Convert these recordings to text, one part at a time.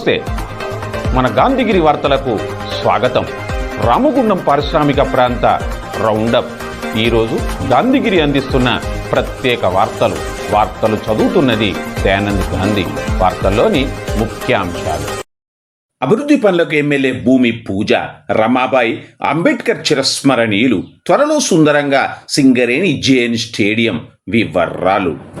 నమస్తే. మన గాంధీగిరి వార్తలకు స్వాగతం. రామగుండం పారిశ్రామిక ప్రాంత రౌండప్. ఈరోజు గాంధీగిరి అందిస్తున్న ప్రత్యేక వార్తలు. వార్తలు చదువుతున్నది దయానంద్ గాంధీ. వార్తల్లోని ముఖ్యాంశాలు. అభివృద్ధి పనులకు ఎమ్మెల్యే భూమి పూజ. రమాబాయి అంబేద్కర్ చిరస్మరణీయులు. త్వరలో సుందరంగా సింగరేణి జేఎన్ స్టేడియం వివరాలు.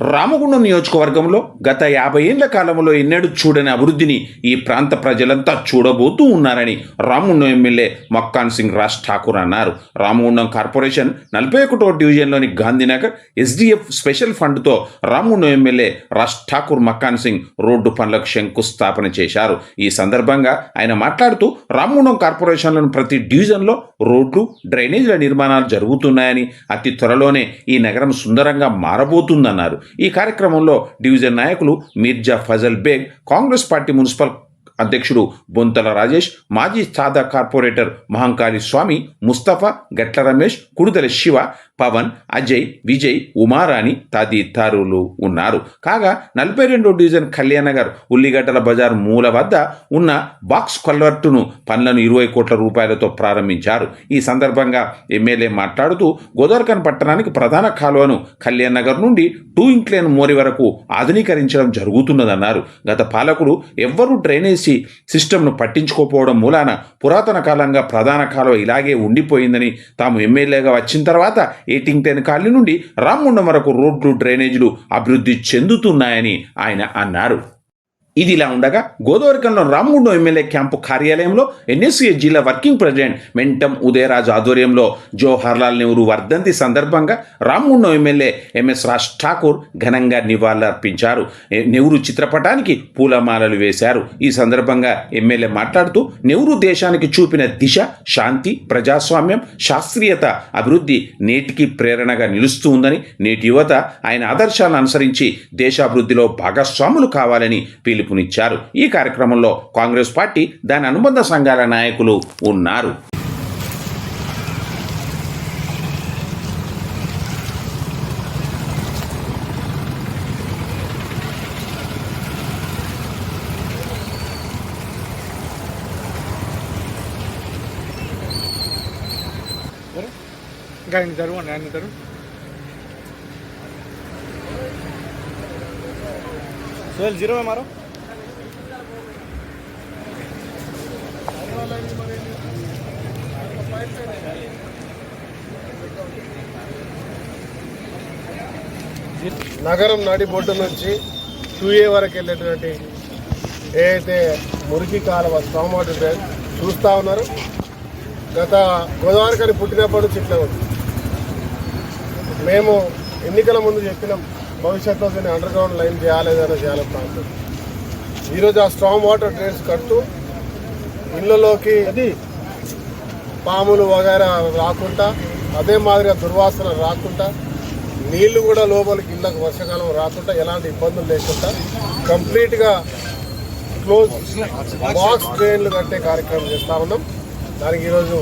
Ramagundam నియోజకవర్గంలో గత యాభై ఏళ్ళ కాలంలో ఎన్నడూ చూడని అభివృద్ధిని ఈ ప్రాంత ప్రజలంతా చూడబోతూ ఉన్నారని రామగుండం ఎమ్మెల్యే మక్కాన్ సింగ్ రాజ్ ఠాకూర్ అన్నారు. రామగుండం కార్పొరేషన్ నలభై ఒకటో డివిజన్లోని గాంధీనగర్ ఎస్డిఎఫ్ స్పెషల్ ఫండ్తో రామగుండం ఎమ్మెల్యే రాజ్ ఠాకూర్ మక్కాన్ సింగ్ రోడ్డు పనులకు శంకుస్థాపన చేశారు. ఈ సందర్భంగా ఆయన మాట్లాడుతూ రామగుండం కార్పొరేషన్లోని ప్రతి డివిజన్లో రోడ్లు డ్రైనేజీల నిర్మాణాలు జరుగుతున్నాయని అతి త్వరలోనే ఈ నగరం సుందరంగా మారబోతుందన్నారు. ఈ కార్యక్రమంలో డివిజన్ నాయకులు మీర్జా ఫజల్ బేగ్ కాంగ్రెస్ పార్టీ మున్సిపల్ అధ్యక్షుడు బొంతల రాజేష్ మాజీ సాదా కార్పొరేటర్ మహంకాళి స్వామి ముస్తఫా గట్ల రమేష్ కుడుదల శివ పవన్ అజయ్ విజయ్ ఉమారాణి తదితరులు ఉన్నారు. కాగా నలభై రెండో డివిజన్ కళ్యాణనగర్ ఉల్లిగడ్డల బజార్ మూల వద్ద ఉన్న బాక్స్ కల్వర్టును పనులను ఇరవై కోట్ల రూపాయలతో ప్రారంభించారు. ఈ సందర్భంగా ఎమ్మెల్యే మాట్లాడుతూ గోదావరిఖన్ పట్టణానికి ప్రధాన కాలువను కళ్యాణ్ నగర్ నుండి టూ ఇంక్లేన్ మోరి వరకు ఆధునీకరించడం జరుగుతున్నదన్నారు. గత పాలకులు ఎవ్వరూ డ్రైనేజీ సిస్టమ్ను పట్టించుకోకపోవడం మూలాన పురాతన కాలంగా ప్రధాన కాలువ ఇలాగే ఉండిపోయిందని తాము ఎమ్మెల్యేగా వచ్చిన తర్వాత ఎయిటింగ్టెన్ కాలనీ నుండి రామగుండం వరకు రోడ్లు డ్రైనేజీలు అభివృద్ధి చెందుతున్నాయని ఆయన అన్నారు. ఇది ఇలా ఉండగా గోదావరికంలో రామగుండం ఎమ్మెల్యే క్యాంపు కార్యాలయంలో ఎన్ఎస్సీఎస్ జిల్లా వర్కింగ్ ప్రెసిడెంట్ మెంటం ఉదయరాజ్ ఆధ్వర్యంలో జవహర్లాల్ నెహ్రూ వర్ధంతి సందర్భంగా రామగుండం ఎమ్మెల్యే ఎంఎస్ రాజ్ ఠాకూర్ ఘనంగా నివాళులర్పించారు. నెహ్రూ చిత్రపటానికి పూలమాలలు వేశారు. ఈ సందర్భంగా ఎమ్మెల్యే మాట్లాడుతూ నెహ్రూ దేశానికి చూపిన దిశ శాంతి ప్రజాస్వామ్యం శాస్త్రీయత అభివృద్ధి నేటికి ప్రేరణగా నిలుస్తూ ఉందని నేటి యువత ఆయన ఆదర్శాలను అనుసరించి దేశాభివృద్ధిలో భాగస్వాములు కావాలని పిలుపు పిలుపునిచ్చారు ఈ కార్యక్రమంలో కాంగ్రెస్ పార్టీ దాని అనుబంధ సంఘాల నాయకులు ఉన్నారు ఇంకా ఇంక జరుగు అండి ఆయన జరుగు सोहेल जीरो है मारो నగరం నడిబొడ్డు నుంచి టూ ఏ వరకు వెళ్ళేటువంటి ఏదైతే మురికి కాలువ స్ట్రాంగ్ వాటర్ డ్రైన్ చూస్తూ ఉన్నారు. గత గోదావరి కానీ పుట్టినప్పటి నుంచి ఇట్లా ఉంది. మేము ఎన్నికల ముందు చెప్పినాం భవిష్యత్తులో దీన్ని అండర్ గ్రౌండ్ లైన్ చేయాలి ఏదైనా చేయాలి ప్రాంతం ఈరోజు ఆ స్ట్రాంగ్ వాటర్ డ్రైన్స్ కడుతూ ఇళ్ళలోకి పాములు వగైరా రాకుండా అదే మాదిరిగా దుర్వాసన రాకుండా నీళ్ళు కూడా లోపలికి ఇళ్ళకి వర్షాకాలం రాకుండా ఎలాంటి ఇబ్బందులు లేకుండా కంప్లీట్గా క్లోజ్ బాక్స్ ట్రైన్లు కట్టే కార్యక్రమం చేస్తూ ఉన్నాం. దానికి ఈరోజు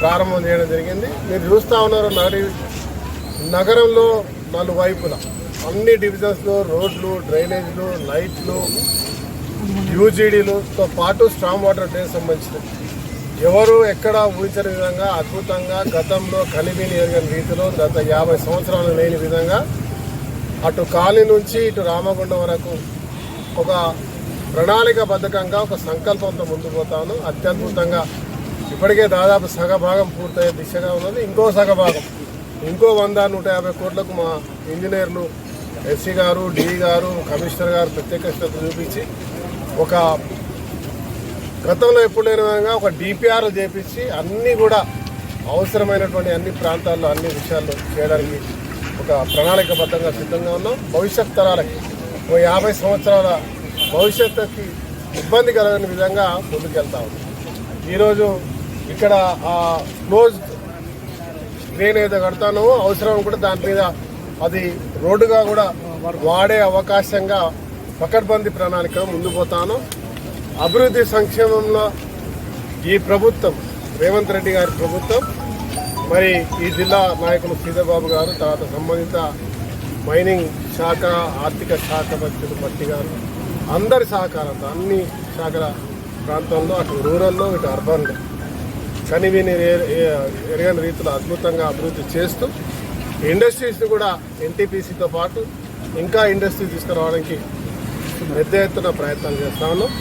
ప్రారంభం చేయడం జరిగింది. మీరు చూస్తూ ఉన్నారు నడి నగరంలో నలువైపుల అన్ని డివిజన్స్లో రోడ్లు డ్రైనేజీలు లైట్లు యూజీడీలతో పాటు స్ట్రాంగ్ వాటర్ డ్రైన్ సంబంధించినవి. ఎవరు ఎక్కడ ఊహించని విధంగా అద్భుతంగా గతంలో కలిమిని ఎరగని రీతిలో గత యాభై సంవత్సరాలు లేని విధంగా అటు కాలి నుంచి ఇటు రామగుండం వరకు ఒక ప్రణాళికాబద్ధకంగా ఒక సంకల్పంతో ముందుకు పోతాను అత్యద్భుతంగా ఇప్పటికే దాదాపు సగభాగం పూర్తయ్యే దిశగా ఉన్నది. ఇంకో సగభాగం ఇంకో వంద నూట యాభై కోట్లకు మా ఇంజనీర్లు ఎస్సీ గారు డి గారు కమిషనర్ గారు ప్రత్యేక శ్రద్ధ చూపించి ఒక గతంలో ఎప్పుడు లేని విధంగా ఒక డిపిఆర్ చేపించి అన్నీ కూడా అవసరమైనటువంటి అన్ని ప్రాంతాల్లో అన్ని విషయాల్లో చేయడానికి ఒక ప్రణాళికబద్ధంగా సిద్ధంగా ఉన్నాం. భవిష్యత్ తరాలకి ఓ యాభై సంవత్సరాల భవిష్యత్తుకి ఇబ్బంది కలగని విధంగా ముందుకెళ్తా ఉంది ఈరోజు ఇక్కడ ఆ క్లోజ్ డ్రైన్ ఏదో కడతానో అవసరం కూడా దాని మీద అది రోడ్డుగా కూడా వాడే అవకాశంగా పకడ్బందీ ప్రణాళిక ముందు పోతాను అభివృద్ధి సంక్షేమంలో ఈ ప్రభుత్వం రేవంత్ రెడ్డి గారి ప్రభుత్వం మరి ఈ జిల్లా నాయకులు సీతాబాబు గారు తర్వాత సంబంధిత మైనింగ్ శాఖ ఆర్థిక శాఖ మంత్రులు పట్టి గారు అందరి సహకారంతో అన్ని శాఖల ప్రాంతంలో అటు రూరల్లో ఇటు అర్బన్లో కనివిని ఎరగని రీతిలో అద్భుతంగా అభివృద్ధి చేస్తూ ఇండస్ట్రీస్ని కూడా ఎన్టీపీసీతో పాటు ఇంకా ఇండస్ట్రీ తీసుకురావడానికి పెద్ద ఎత్తున ప్రయత్నం చేస్తా ఉన్నాం.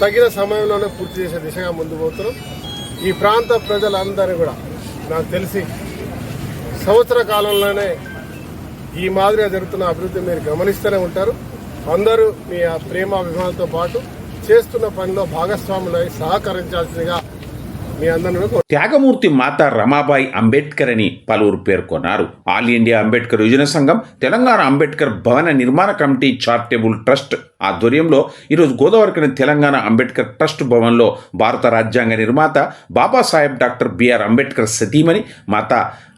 తగిన సమయంలోనే పూర్తి చేసే దిశగా ముందు పోతున్నాం. ఈ ప్రాంత ప్రజలందరూ కూడా నాకు తెలిసి సంవత్సర కాలంలోనే ఈ మాదిరిగా జరుగుతున్న అభివృద్ధి మీరు గమనిస్తూనే ఉంటారు. అందరూ మీ ఆ ప్రేమ అభిమానంతో పాటు చేస్తున్న పనిలో భాగస్వాములై సహకరించాల్సిందిగా త్యాగమూర్తి మాత రమాబాయి అంబేద్కర్ అని పలువురు పేర్కొన్నారు. ఆల్ ఇండియా అంబేద్కర్ యువజన సంఘం తెలంగాణ అంబేద్కర్ భవన నిర్మాణ కమిటీ చారిటబుల్ ట్రస్ట్ ఆధ్వర్యంలో ఈరోజు గోదావరికి తెలంగాణ అంబేద్కర్ ట్రస్ట్ భవన్లో భారత రాజ్యాంగ నిర్మాత బాబాసాహెబ్ డాక్టర్ బిఆర్ అంబేద్కర్ సతీమణి మాత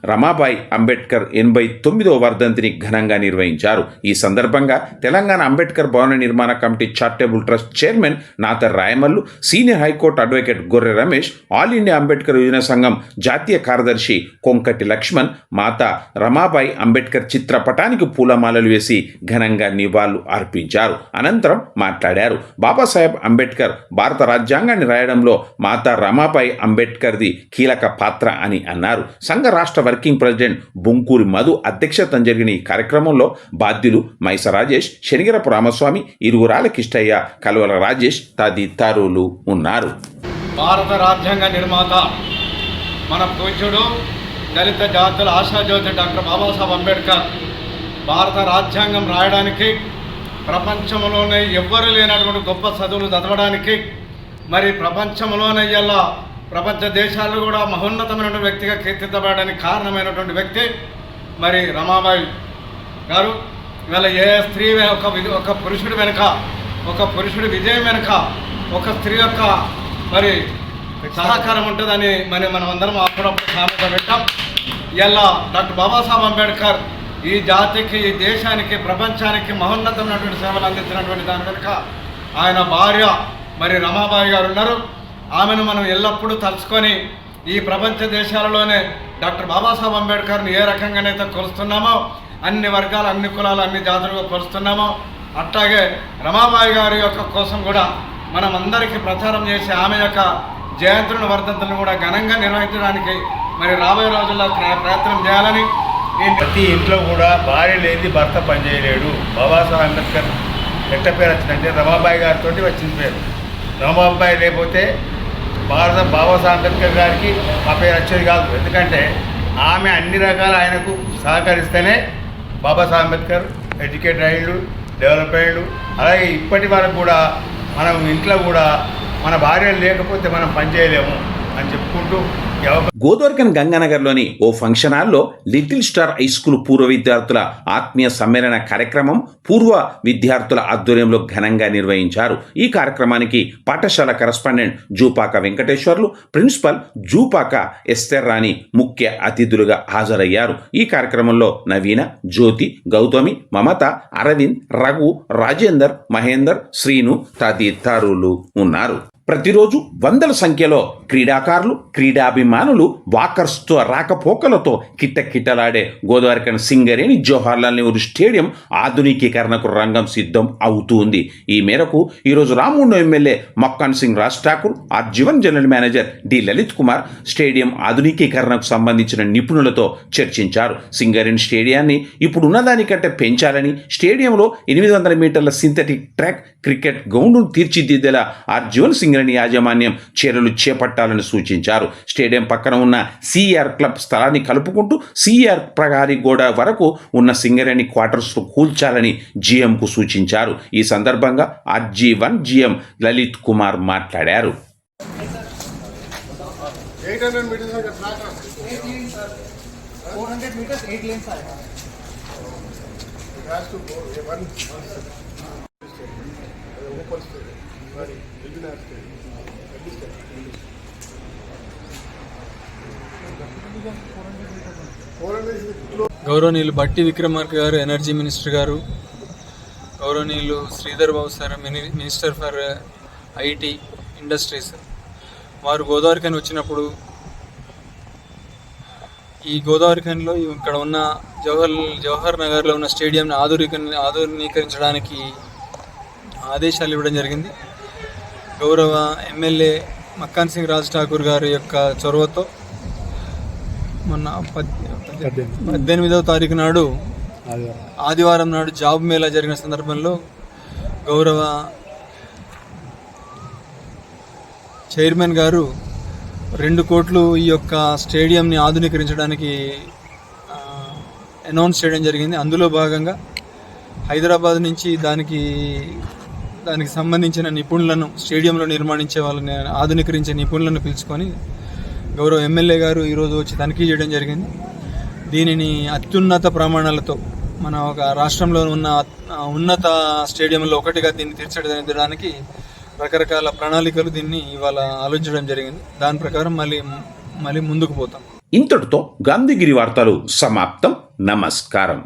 రమాబాయి అంబేద్కర్ ఎనభై తొమ్మిదో వర్ధంతిని ఘనంగా నిర్వహించారు. ఈ సందర్భంగా తెలంగాణ అంబేద్కర్ భవన నిర్మాణ committee charitable trust chairman Nathar Rayamallu senior high court advocate Gorre Ramesh all India Ambedkar యువజన సంఘం జాతీయ కార్యదర్శి కొంకటి లక్ష్మణ్ మాత రమాబాయి అంబేద్కర్ చిత్రపటానికి పూలమాలలు వేసి ఘనంగా నివాళులు అర్పించారు. అనంతరం మాట్లాడారు. బాబాసాహెబ్ అంబేద్కర్ భారత రాజ్యాంగాన్ని రాయడంలో మాతా రమాబాయి అంబేద్కర్ది కీలక పాత్ర అని అన్నారు. సంఘ రాష్ట్ర వర్కింగ్ ప్రెసిడెంట్ బొంకూరి మధు అధ్యక్షతన జరిగిన ఈ కార్యక్రమంలో బాధ్యులు మైస రాజేష్ శనిగరపు రామస్వామి ఇరుగురాల కిష్టయ్య కలవల రాజేష్ తదితరులు ఉన్నారు. భారత రాజ్యాంగ నిర్మాత మన పూజ్యుడు దళిత జాతుల ఆశాజ్యోతి డాక్టర్ బాబాసాహెబ్ అంబేద్కర్ భారత రాజ్యాంగం రాయడానికి ప్రపంచంలోనే ఎవ్వరు లేనటువంటి గొప్ప చదువులు చదవడానికి మరి ప్రపంచంలోనే ఇలా ప్రపంచ దేశాల్లో కూడా మహోన్నతమైనటువంటి వ్యక్తిగా కీర్తించబడడానికి కారణమైనటువంటి వ్యక్తి మరి రమాబాయి గారు. ఇవాళ ఏ స్త్రీ ఒక వి- ఒక పురుషుడి వెనుక ఒక పురుషుడి విజయం వెనుక ఒక స్త్రీ యొక్క మరి సహకారం ఉంటుందని మరి మనం అందరం అప్పుడప్పుడు సామెత పెట్టాం ఇలా డాక్టర్ బాబాసాహెబ్ అంబేద్కర్ ఈ జాతికి ఈ దేశానికి ప్రపంచానికి మహోన్నతమైనటువంటి సేవలు అందించినటువంటి దాని వెనుక ఆయన భార్య మరి రమాబాయి గారు ఉన్నారు. ఆమెను మనం ఎల్లప్పుడూ తలుచుకొని ఈ ప్రపంచ దేశాలలోనే డాక్టర్ బాబాసాహెబ్ అంబేద్కర్ని ఏ రకంగానైతే కొలుస్తున్నామో అన్ని వర్గాలు అన్ని కులాలు అన్ని జాతులుగా కొలుస్తున్నామో అట్లాగే రమాబాయి గారి యొక్క కోసం కూడా మనం అందరికీ ప్రచారం చేసి ఆమె యొక్క జయంతులను వర్ధంతులను కూడా ఘనంగా నిర్వహించడానికి మరి రాబోయే రోజుల్లో ప్రయత్నం చేయాలని ప్రతి ఇంట్లో కూడా భార్య లేని భర్త పనిచేయలేడు బాబాసాహెబ్ అంబేద్కర్ ఎట్ట పేరు వచ్చిందంటే రమాబాయి గారితో వచ్చింది పేరు. రమాబాయి లేకపోతే భారత బాబాసాహెబ్ అంబేద్కర్ గారికి ఆ పేరు వచ్చేది కాదు. ఎందుకంటే ఆమె అన్ని రకాల ఆయనకు సహకరిస్తేనే బాబాసాహెబ్ అంబేద్కర్ ఎడ్యుకేట్ అయ్యిండు డెవలప్ అయ్యిండు. అలాగే ఇప్పటి వరకు కూడా మనం ఇంట్లో కూడా మన భార్య లేకపోతే మనం పని చేయలేము. అని చెప్పుకుంటూ ఈ గంగానగర్లోని ఓ ఫంక్షన్ హాల్లో లిటిల్ స్టార్ హై స్కూల్ పూర్వ విద్యార్థుల ఆత్మీయ సమ్మేళన కార్యక్రమం పూర్వ విద్యార్థుల ఆధ్వర్యంలో ఘనంగా నిర్వహించారు. ఈ కార్యక్రమానికి పాఠశాల correspondent Jupaka Venkateswarlu principal Jupaka Esther Rani ముఖ్య అతిథులుగా హాజరయ్యారు. ఈ కార్యక్రమంలో నవీన జ్యోతి గౌతమి మమత అరవింద్ రఘు రాజేందర్ మహేందర్ శ్రీను తదితరులు ఉన్నారు. ప్రతిరోజు వందల సంఖ్యలో క్రీడాకారులు క్రీడాభిమానులు వాకర్స్తో రాకపోకలతో కిట్టకిట్టలాడే గోదావరికన్ సింగరేణి జవహర్లాల్ నెహ్రూ స్టేడియం ఆధునికీకరణకు రంగం సిద్ధం అవుతుంది. ఈ మేరకు ఈరోజు Ramagundam MLA Makkan Singh Raj Thakur R G one Jeevan general manager D Lalith Kumar stadium ఆధునికీకరణకు సంబంధించిన నిపుణులతో చర్చించారు. సింగరేణి స్టేడియాన్ని ఇప్పుడు ఉన్నదానికంటే పెంచాలని స్టేడియంలో ఎనిమిది వందల మీటర్ల సింథటిక్ ట్రాక్ క్రికెట్ గ్రౌండ్ను తీర్చిదిద్దేలా ఆర్జీవన్ సింగరేణి యాజమాన్యం చర్యలు చేపట్టాలని సూచించారు. స్టేడియం పక్కన ఉన్న సిఆర్ క్లబ్ స్థలాన్ని కలుపుకుంటూ సిఆర్ ప్రగారి గోడ వరకు ఉన్న సింగరేణి క్వార్టర్స్ కూల్చాలని జీఎంకు సూచించారు. ఈ సందర్భంగా RG one GM Lalit Kumar మాట్లాడారు. ఓపెన్ గౌరవనీయులు బట్టి విక్రమార్క గారు ఎనర్జీ మినిస్టర్ గారు గౌరవనీయులు Sridhar Babu sir minister for IT industries. వారు గోదావరి ఖని వచ్చినప్పుడు ఈ గోదావరి ఖనిలో ఇక్కడ ఉన్న జవహర్ జవహర్ నగర్లో ఉన్న స్టేడియంని ఆధునిక ఆధునీకరించడానికి ఆదేశాలు ఇవ్వడం జరిగింది. గౌరవ ఎమ్మెల్యే మక్కాన్ సింగ్ రాజ్ ఠాకూర్ గారి యొక్క చొరవతో మొన్న పద్ పద్దెనిమిదవ తారీఖు నాడు ఆదివారం. నాడు జాబ్ మేళా జరిగిన సందర్భంలో గౌరవ చైర్మన్ గారు రెండు కోట్లు ఈ యొక్క స్టేడియంని ఆధునీకరించడానికి అనౌన్స్ చేయడం జరిగింది. అందులో భాగంగా హైదరాబాద్ నుంచి దానికి దానికి సంబంధించిన నిపుణులను స్టేడియంలో నిర్మాణించే వాళ్ళని ఆధునీకరించే నిపుణులను పిలుచుకొని గౌరవ ఎమ్మెల్యే గారు ఈరోజు వచ్చి తనిఖీ చేయడం జరిగింది. దీనిని అత్యున్నత ప్రమాణాలతో మన ఒక రాష్ట్రంలో ఉన్న ఉన్నత స్టేడియంలో ఒకటిగా దీన్ని తీర్చిదిద్దడానికి రకరకాల ప్రణాళికలు దీన్ని ఇవాళ ఆలోచించడం జరిగింది. దాని ప్రకారం మళ్ళీ మళ్ళీ ముందుకు పోతాం. ఇంతటితో గాంధీగిరి వార్తలు సమాప్తం. నమస్కారం.